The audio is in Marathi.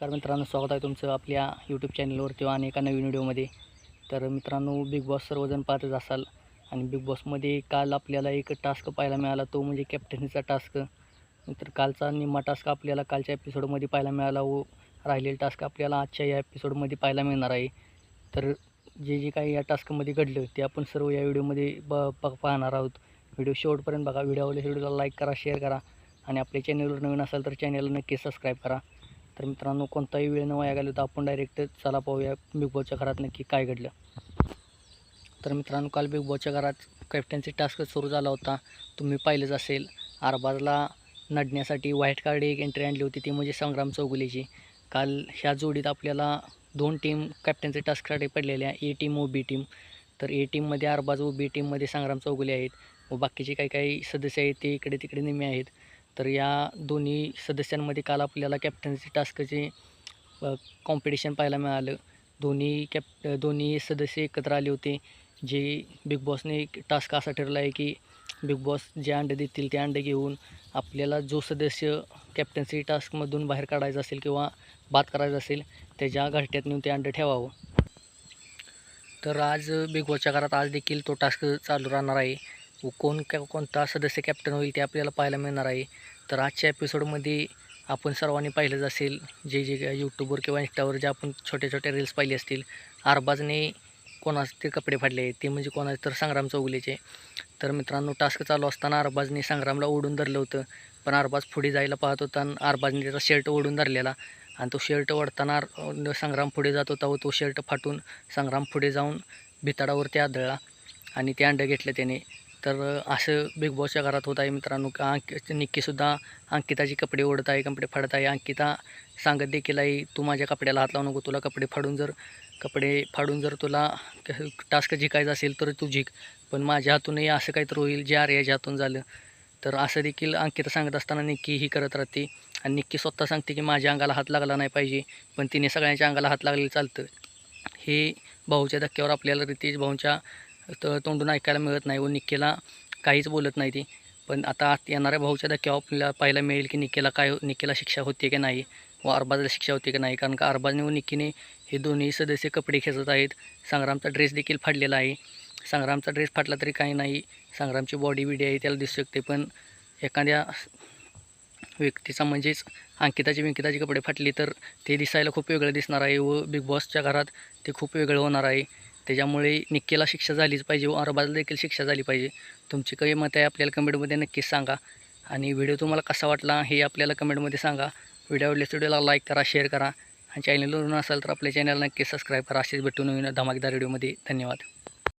नमस्कार मित्रांनो स्वागत आहे तुमचं आपल्या यूट्यूब चॅनलवरती आणि एका नवीन व्हिडिओमध्ये तर मित्रांनो बिग बॉस सर्वजण पाहतच असाल आणि बिग बॉसमध्ये काल आपल्याला एक टास्क पाहायला मिळाला तो म्हणजे कॅप्टन्सीचा टास्क तर कालचा निम्मा टास्क आपल्याला कालच्या एपिसोडमध्ये पाहायला मिळाला व राहिलेला टास्क आपल्याला आजच्या या एपिसोडमध्ये पाहायला मिळणार आहे. तर जे जे काही या टास्कमध्ये घडलं ते आपण सर्व या व्हिडिओमध्ये ब पाहणार आहोत. व्हिडिओ शेवटपर्यंत बघा व्हिडिओ व्हिडिओला लाईक करा शेअर करा आणि आपल्या चॅनलवर नवीन असाल तर चॅनलला नक्की सबस्क्राईब करा. तर मित्रांनो कोणताही वेळ न वाया गेलो तर आपण डायरेक्ट चला पाहूया बिग बॉसच्या घरात नक्की काय घडलं. तर मित्रांनो काल बिग बॉसच्या घरात कॅप्टन्सी टास्क सुरू झाला होता. तुम्ही पाहिलंच असेल आरबाजला नडण्यासाठी व्हाईट कार्ड एक एंट्री आणली होती ती म्हणजे संग्राम चौगुलेची. काल ह्या जोडीत आपल्याला दोन टीम कॅप्टनचे टास्कसाठी पडलेल्या ए टीम व बी टीम तर ए टीममध्ये अरबाज व बी टीममध्ये संग्राम चौगुले आहेत. व बाकीचे काही काही सदस्य आहेत ते इकडे तिकडे नेहमी आहेत. तर या दोन्ही सदस्यांमध्ये काल आपल्याला कॅप्टन्सी टास्कचे कॉम्पिटिशन पाहायला मिळालं. दोन्ही कॅप दोन्ही सदस्य एकत्र आले होते. जे बिग बॉसने टास्क असा ठरला आहे की बिग बॉस जे अंडे देतील ते अंडे घेऊन आपल्याला जो सदस्य कॅप्टन्सी टास्कमधून बाहेर काढायचा असेल किंवा बाद करायचा असेल त्याच्या घरट्यात नेऊन ते अंडे ठेवावं. तर आज बिग बॉसच्या घरात आज देखील तो टास्क चालू राहणार आहे. कोण कॅ कोणता सदस्य कॅप्टन होईल ते आपल्याला पाहायला मिळणार आहे. तर आजच्या एपिसोडमध्ये आपण सर्वांनी पाहिलंच असेल जे जे यूट्यूबवर किंवा इंस्टावर जे आपण छोटे छोटे रील्स पाहिले असतील आरबाजने कोणाचे ते कपडे फाडले ते म्हणजे कोणाचे तर संग्राम चौगुलेचे. तर मित्रांनो टास्क चालू असताना अरबाजने संग्रामला ओढून धरलं होतं. पण अरबाज पुढे जायला पाहत होता आणि अरबाजने त्याचा शर्ट ओढून धरलेला. आणि तो शर्ट ओढताना संग्राम पुढे जात होता व तो शर्ट फाटून संग्राम पुढे जाऊन भिताडावरती आदळला. आणि ते अंडं घेतलं त्याने. तर असं बिग बॉसच्या घरात होत आहे मित्रांनो. का अंक निक्कीसुद्धा अंकिताचे कपडे ओढत आहे कपडे फाडत आहे. अंकिता सांगत देखील आहे तू माझ्या कपड्याला हात लावू नको तुला कपडे फाडून जर कपडे फाडून जर तुला टास्क जिंकायचा असेल तर तू जिंक. पण माझ्या हातूनही असं काहीतरी होईल जे आर्याच्या हातून झालं. तर असं देखील अंकिता सांगत असताना निक्की ही करत राहते. आणि निक्की स्वतः सांगते की माझ्या अंगाला हात लागला नाही पाहिजे पण तिने सगळ्यांच्या अंगाला हात लागलेलं चालतं. हे भाऊच्या धक्क्यावर आपल्याला रितेश भाऊंच्या तर तोंडून ऐकायला मिळत नाही व निक्केला काहीच बोलत नाही ती. पण आता आत येणाऱ्या भाऊच्या धक्क्यावर आपल्याला पाहायला मिळेल की निक्कीला काय हो, निकेला शिक्षा होते की नाही व अरबाजला शिक्षा होते की नाही. कारण का अरबाजने व निक्कीने हे दोन्ही सदस्य कपडे खेचत आहेत. संग्रामचा ड्रेस देखील फाडलेला आहे. संग्रामचा ड्रेस फाटला तरी काही नाही. संग्रामची बॉडी बिडी आहे त्याला दिसू शकते. पण एखाद्या व्यक्तीचा म्हणजेच अंकिताची विंकिताचे कपडे फाटले तर ते दिसायला खूप वेगळं दिसणार आहे व बिग बॉसच्या घरात ते खूप वेगळं होणार आहे. त्याच्यामुळे निक्कीला शिक्षा झालीच पाहिजे. व अरबाजला देखील शिक्षा झाली पाहिजे. तुमची काही मत आहे आपल्याला कमेंटमध्ये नक्कीच सांगा. आणि व्हिडिओ तुम्हाला कसा वाटला हे आपल्याला कमेंटमध्ये सांगा. व्हिडिओ आवडल्यास व्हिडिओला लाईक करा शेअर करा. आणि चॅनलवरून असाल तर आपल्या चॅनलला नक्की सबस्क्राईब करा. असेच भेटून नवीन धमाकेदार व्हिडिओमध्ये. धन्यवाद.